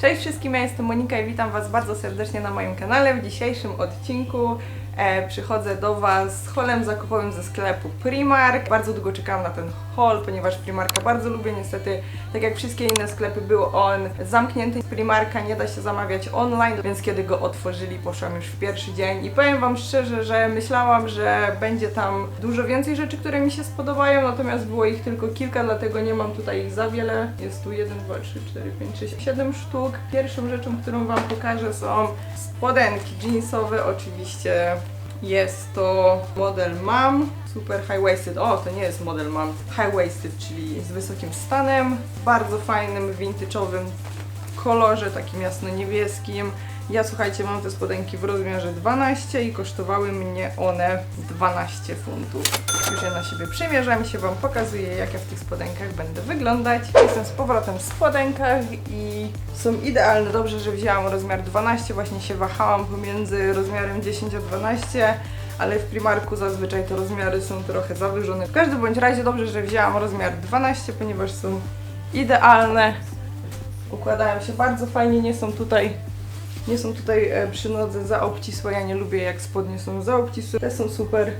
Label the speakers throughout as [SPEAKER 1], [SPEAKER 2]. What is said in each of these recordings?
[SPEAKER 1] Cześć wszystkim, ja jestem Monika i witam Was bardzo serdecznie na moim kanale. W dzisiejszym odcinku e, przychodzę do Was z holem zakupowym ze sklepu Primark. Bardzo długo czekałam na ten haul, ponieważ Primarka bardzo lubię. Niestety, tak jak wszystkie inne sklepy, był on zamknięty. Primarka nie da się zamawiać online, więc kiedy go otworzyli, poszłam już w pierwszy dzień i powiem Wam szczerze, że myślałam, że będzie tam dużo więcej rzeczy, które mi się spodobają, natomiast było ich tylko kilka, dlatego nie mam tutaj ich za wiele. Jest tu 1, 2, 3, 4, 5, 6, 7 sztuk. Pierwszą rzeczą, którą Wam pokażę są spodenki jeansowe. Oczywiście jest to model MAM, super high waisted. O, to nie jest model MAM, high waisted, czyli z wysokim stanem, w bardzo fajnym, vintage'owym kolorze, takim jasno-niebieskim. Ja słuchajcie, mam te spodenki w rozmiarze 12 i kosztowały mnie one 12 funtów. Już je na siebie przymierzam i się Wam pokazuję, jak ja w tych spodenkach będę wyglądać. Jestem z powrotem w spodenkach i są idealne. Dobrze, że wzięłam rozmiar 12, właśnie się wahałam pomiędzy rozmiarem 10 a 12 ale w Primarku zazwyczaj te rozmiary są trochę zawyżone. W każdym bądź razie dobrze, że wzięłam rozmiar 12, ponieważ są idealne układają się bardzo fajnie, nie są tutaj nie są tutaj e, przy nodze za obcisłe, ja nie lubię jak spodnie są za obcisłe, te są super.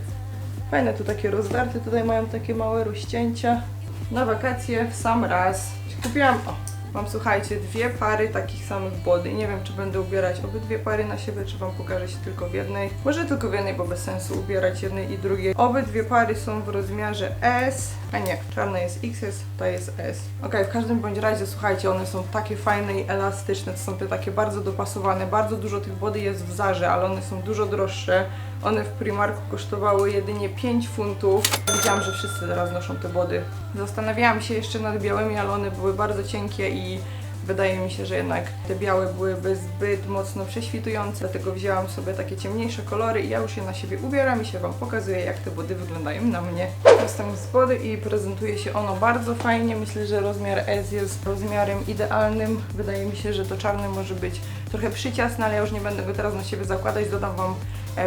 [SPEAKER 1] Fajne, tu takie rozdarte, tutaj mają takie małe rozcięcia. Na wakacje w sam raz. Kupiłam, o, mam słuchajcie, dwie pary takich samych body, nie wiem czy będę ubierać obydwie pary na siebie, czy wam pokażę się tylko w jednej, może tylko w jednej, bo bez sensu ubierać jednej i drugiej, obydwie pary są w rozmiarze S, a nie, czarna jest XS, ta jest S. Ok, w każdym bądź razie, słuchajcie, one są takie fajne i elastyczne, to są te takie bardzo dopasowane, bardzo dużo tych body jest w Zarze, ale one są dużo droższe. One w Primarku kosztowały jedynie 5 funtów. Widziałam, że wszyscy teraz noszą te body. Zastanawiałam się jeszcze nad białymi, ale one były bardzo cienkie i wydaje mi się, że jednak te białe byłyby zbyt mocno prześwitujące, dlatego wzięłam sobie takie ciemniejsze kolory i ja już je na siebie ubieram i się Wam pokazuję, jak te body wyglądają na mnie. Jestem z body i prezentuje się ono bardzo fajnie. Myślę, że rozmiar S jest rozmiarem idealnym. Wydaje mi się, że to czarny może być trochę przyciasny, ale ja już nie będę go teraz na siebie zakładać. Dodam Wam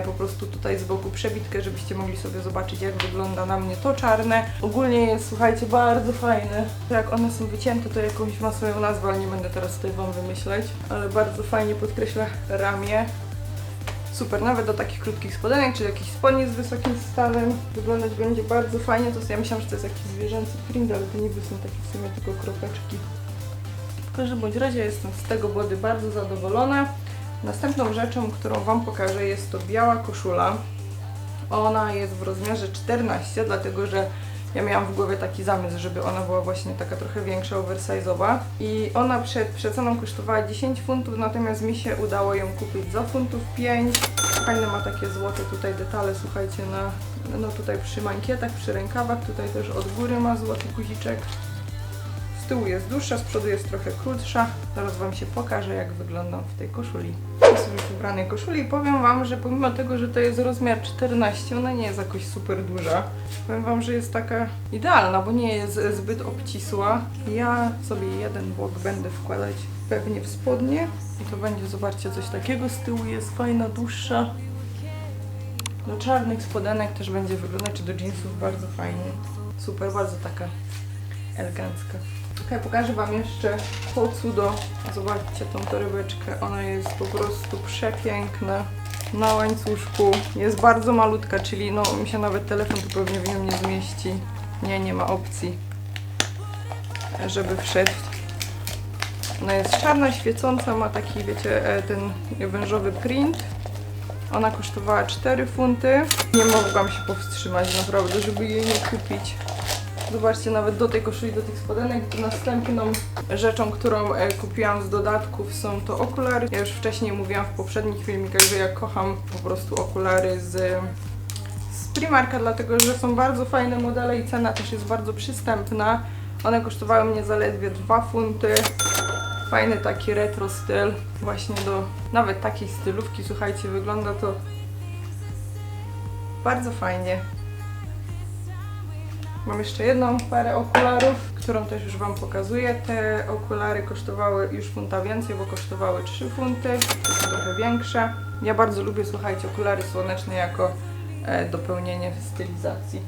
[SPEAKER 1] po prostu tutaj z boku przebitkę, żebyście mogli sobie zobaczyć, jak wygląda na mnie to czarne. Ogólnie jest, słuchajcie, bardzo fajne. Jak one są wycięte, to jakąś ma swoją nazwę, ale nie będę teraz tutaj Wam wymyślać. Ale bardzo fajnie podkreśla ramię. Super, nawet do takich krótkich spodenek, czy jakichś spodni z wysokim stanem wyglądać będzie bardzo fajnie. To ja myślałam, że to jest jakiś zwierzęcy print, ale to niby są takie w sumie tylko kropeczki. W każdym bądź razie jestem z tego body bardzo zadowolona. Następną rzeczą, którą Wam pokażę jest to biała koszula. Ona jest w rozmiarze 14, dlatego że ja miałam w głowie taki zamysł, żeby ona była właśnie taka trochę większa, oversize'owa. I ona przed przeceną kosztowała 10 funtów, natomiast mi się udało ją kupić za funtów 5. Fajne ma takie złote tutaj detale, słuchajcie, na, no tutaj przy mankietach, przy rękawach, tutaj też od góry ma złoty guziczek. Tyłu jest dłuższa, z przodu jest trochę krótsza. Zaraz Wam się pokażę, jak wyglądam w tej koszuli. Jestem już w ubranej koszuli i powiem Wam, że pomimo tego, że to jest rozmiar 14, ona nie jest jakoś super duża. Powiem Wam, że jest taka idealna, bo nie jest zbyt obcisła. Ja sobie jeden bok będę wkładać pewnie w spodnie. I to będzie, zobaczcie, coś takiego. Z tyłu jest fajna, dłuższa. Do czarnych spodenek też będzie wyglądać, czy do jeansów bardzo fajnie. Super, bardzo taka elegancka. Ok, pokażę Wam jeszcze Hocudo. Zobaczcie tą torebeczkę. Ona jest po prostu przepiękna. Na łańcuszku. Jest bardzo malutka, czyli no mi się nawet telefon tu pewnie w nią nie zmieści. Nie, nie ma opcji, żeby wszedł. Ona jest czarna, świecąca, ma taki, wiecie, e, ten wężowy print. Ona kosztowała 4 funty. Nie mogłam się powstrzymać naprawdę, żeby jej nie kupić. Zobaczcie, nawet do tej koszuli, do tych spodenek. Następną rzeczą, którą e, kupiłam z dodatków są to okulary. Ja już wcześniej mówiłam w poprzednich filmikach, że ja kocham po prostu okulary z, z Primarka, dlatego że są bardzo fajne modele i cena też jest bardzo przystępna. One kosztowały mnie zaledwie 2 funty. Fajny taki retro styl, właśnie do nawet takiej stylówki, słuchajcie, wygląda to bardzo fajnie. Mam jeszcze jedną parę okularów, którą też już Wam pokazuję. Te okulary kosztowały już funta więcej, bo kosztowały 3 funty. To są trochę większe. Ja bardzo lubię, słuchajcie, okulary słoneczne jako e, dopełnienie stylizacji.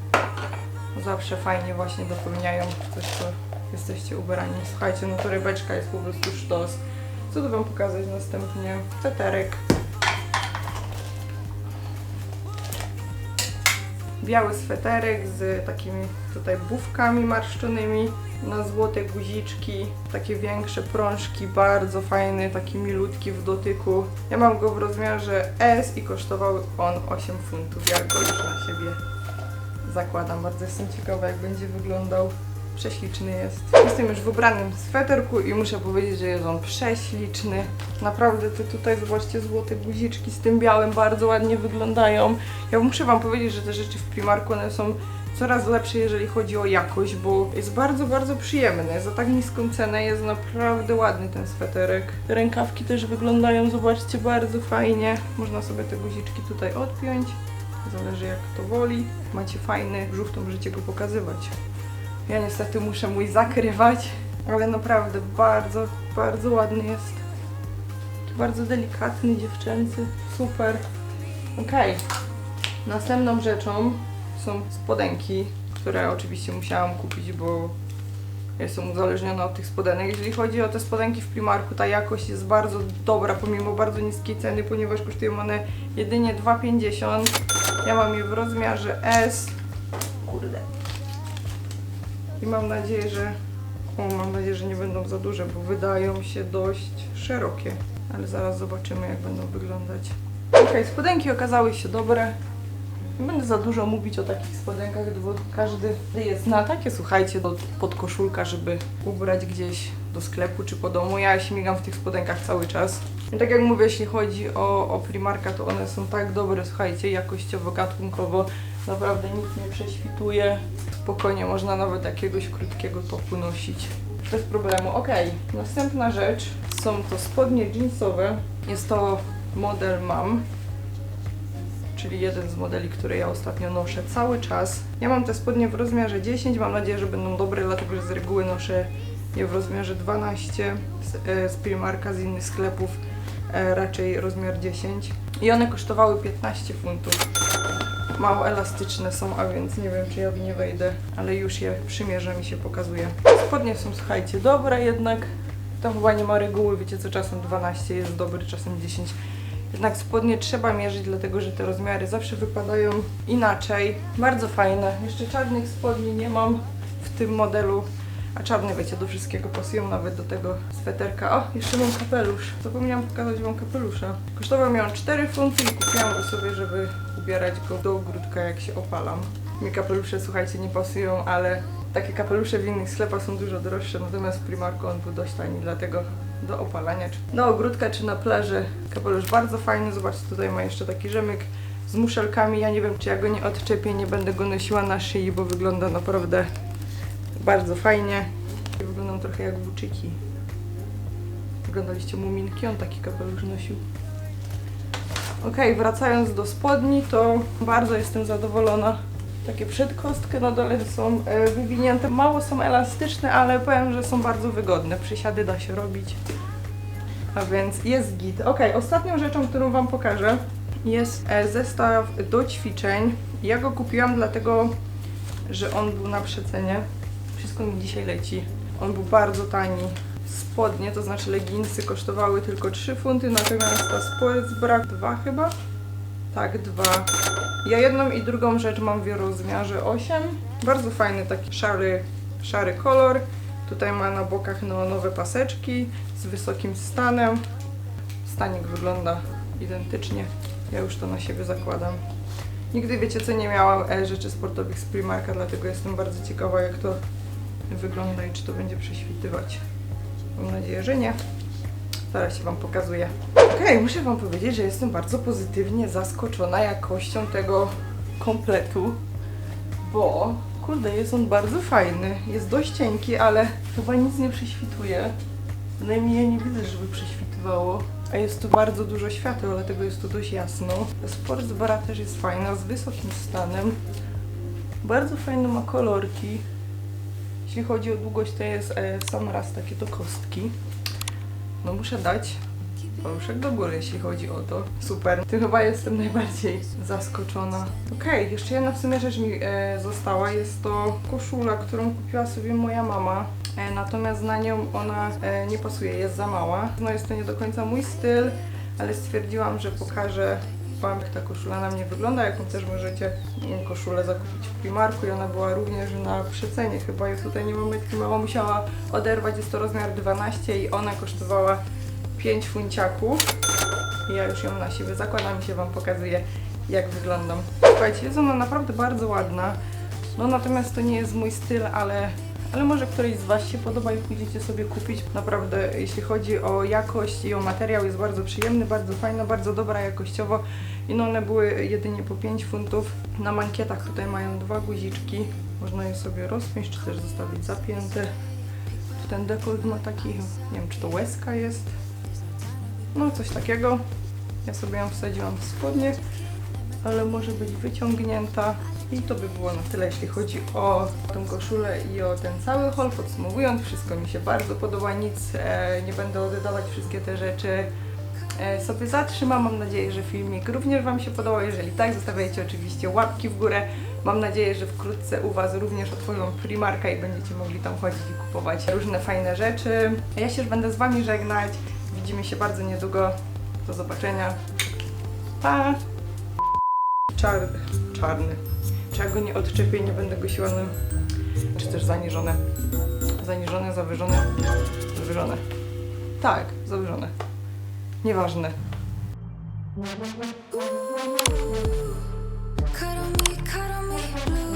[SPEAKER 1] Zawsze fajnie właśnie dopełniają coś, co jesteście ubrani. Słuchajcie, no torebeczka jest po prostu sztos. Co tu Wam pokazać następnie? Teterek. Biały sweterek z takimi tutaj bufkami marszczonymi na złote guziczki, takie większe prążki, bardzo fajny, taki milutki w dotyku. Ja mam go w rozmiarze S i kosztował on 8 funtów. Ja go już na siebie zakładam. Bardzo jestem ciekawa, jak będzie wyglądał. Prześliczny jest. Jestem już w ubranym sweterku i muszę powiedzieć, że jest on prześliczny. Naprawdę te tutaj, zobaczcie, złote guziczki z tym białym bardzo ładnie wyglądają. Ja muszę Wam powiedzieć, że te rzeczy w Primarku, one są coraz lepsze, jeżeli chodzi o jakość, bo jest bardzo, bardzo przyjemny. Za tak niską cenę jest naprawdę ładny ten sweterek. Te rękawki też wyglądają, zobaczcie, bardzo fajnie. Można sobie te guziczki tutaj odpiąć. Zależy jak to woli. Macie fajny brzuch, to możecie go pokazywać. Ja niestety muszę mój zakrywać, ale naprawdę bardzo, bardzo ładny jest. Bardzo delikatny, dziewczęcy. Super. Okej. Następną rzeczą są spodenki, które oczywiście musiałam kupić, bo jestem uzależniona od tych spodenek. Jeżeli chodzi o te spodenki w Primarku, ta jakość jest bardzo dobra, pomimo bardzo niskiej ceny, ponieważ kosztują one jedynie 2,50. Ja mam je w rozmiarze S. Kurde. I mam nadzieję, że o, mam nadzieję, że nie będą za duże, bo wydają się dość szerokie. Ale zaraz zobaczymy, jak będą wyglądać. Okej, spodenki okazały się dobre. Nie będę za dużo mówić o takich spodenkach, bo każdy jest na takie, słuchajcie, do podkoszulka, żeby ubrać gdzieś do sklepu czy po domu. Ja śmigam w tych spodenkach cały czas. I tak jak mówię, jeśli chodzi o, o Primarka, to one są tak dobre, słuchajcie, jakościowo, gatunkowo. Naprawdę nic nie prześwituje. Spokojnie można nawet jakiegoś krótkiego topu nosić. Bez problemu. Ok, następna rzecz są to spodnie jeansowe. Jest to model MAM czyli jeden z modeli, które ja ostatnio noszę cały czas. Ja mam te spodnie w rozmiarze 10, mam nadzieję, że będą dobre, dlatego że z reguły noszę je w rozmiarze 12 z, e, z Primarka, z innych sklepów e, raczej rozmiar 10 i one kosztowały 15 funtów. Mało elastyczne są, a więc nie wiem, czy ja w nie wejdę, ale już je przymierzam i się pokazuje. Spodnie są, słuchajcie, dobre jednak. Tam chyba nie ma reguły, wiecie co, czasem 12 jest dobry, czasem 10. Jednak spodnie trzeba mierzyć, dlatego że te rozmiary zawsze wypadają inaczej. Bardzo fajne. Jeszcze czarnych spodni nie mam w tym modelu. A czarne, wiecie, do wszystkiego pasują, nawet do tego sweterka. O, jeszcze mam kapelusz. Zapomniałam pokazać Wam kapelusza. Kosztował mi on 4 funty i kupiłam go sobie, żeby ubierać go do ogródka, jak się opalam. Mi kapelusze, słuchajcie, nie pasują, ale takie kapelusze w innych sklepach są dużo droższe, natomiast w Primarku on był dość tani, dlatego do opalania, czy do ogródka, czy na plaży. Kapelusz bardzo fajny, zobaczcie, tutaj ma jeszcze taki rzemyk z muszelkami. Ja nie wiem, czy ja go nie odczepię, nie będę go nosiła na szyi, bo wygląda naprawdę bardzo fajnie. Wyglądam trochę jak włóczyki. Oglądaliście Muminki? On taki kapelusz nosił. Okej, wracając do spodni, to bardzo jestem zadowolona. Takie przed kostkę na dole są e, wywinięte. Mało są elastyczne, ale powiem, że są bardzo wygodne. Przysiady da się robić. A więc jest git. Ok, ostatnią rzeczą, którą Wam pokażę, jest e, zestaw do ćwiczeń. Ja go kupiłam dlatego, że on był na przecenie. Wszystko mi dzisiaj leci. On był bardzo tani. Spodnie, to znaczy leginsy, kosztowały tylko 3 funty, natomiast ta sportsbra 2 chyba? Tak, dwa. Ja jedną i drugą rzecz mam w rozmiarze 8. Bardzo fajny taki szary, szary kolor. Tutaj ma na bokach neonowe paseczki z wysokim stanem. Stanik wygląda identycznie. Ja już to na siebie zakładam. Nigdy wiecie co nie miałam e, rzeczy sportowych z Primarka, dlatego jestem bardzo ciekawa jak to wygląda i czy to będzie prześwitywać. Mam nadzieję, że nie. Zaraz się Wam pokazuję. Okej, muszę Wam powiedzieć, że jestem bardzo pozytywnie zaskoczona jakością tego kompletu, bo kurde, jest on bardzo fajny. Jest dość cienki, ale chyba nic nie prześwituje. Przynajmniej ja nie widzę, żeby prześwitywało. A jest tu bardzo dużo świateł, dlatego jest tu dość jasno. Sportsbara też jest fajna, z wysokim stanem. Bardzo fajne ma kolorki. Jeśli chodzi o długość, to jest e, sam raz takie do kostki. No muszę dać paluszek do góry, jeśli chodzi o to. Super. Tym chyba jestem najbardziej zaskoczona. Okej, jeszcze jedna w sumie rzecz mi e, została. Jest to koszula, którą kupiła sobie moja mama. E, natomiast na nią ona e, nie pasuje, jest za mała. No jest to nie do końca mój styl, ale stwierdziłam, że pokażę Wam, jak ta koszula na mnie wygląda, jaką też możecie koszulę zakupić w Primarku i ona była również na przecenie chyba. Ja tutaj nie mam metki, mama musiała oderwać, jest to rozmiar 12 i ona kosztowała 5 funciaków. Ja już ją na siebie zakładam i się Wam pokazuję, jak wyglądam. Słuchajcie, jest ona naprawdę bardzo ładna. No natomiast to nie jest mój styl, ale, ale może któryś z Was się podoba i pójdziecie sobie kupić. Naprawdę, jeśli chodzi o jakość i o materiał, jest bardzo przyjemny, bardzo fajna, bardzo dobra jakościowo. I no one były jedynie po 5 funtów. Na mankietach tutaj mają dwa guziczki. Można je sobie rozpiąć, czy też zostawić zapięte. Ten dekolt ma taki, nie wiem czy to łezka jest. No coś takiego. Ja sobie ją wsadziłam w spodnie, ale może być wyciągnięta. I to by było na tyle, jeśli chodzi o tą koszulę i o ten cały haul. Podsumowując, wszystko mi się bardzo podoba, nic e, nie będę oddawać, wszystkie te rzeczy e, sobie zatrzymam. Mam nadzieję, że filmik również Wam się podobał. Jeżeli tak, zostawiajcie oczywiście łapki w górę. Mam nadzieję, że wkrótce u Was również otworzą Primarka i będziecie mogli tam chodzić i kupować różne fajne rzeczy. Ja się już będę z Wami żegnać. Widzimy się bardzo niedługo. Do zobaczenia. Pa! Czarny. Czarny. Ja go nie odczepię i nie będę go siła, no, czy też zaniżone. Zaniżone, zawyżone. Zawyżone. Tak, zawyżone. Nieważne.
[SPEAKER 2] Cut on me, cut me blue.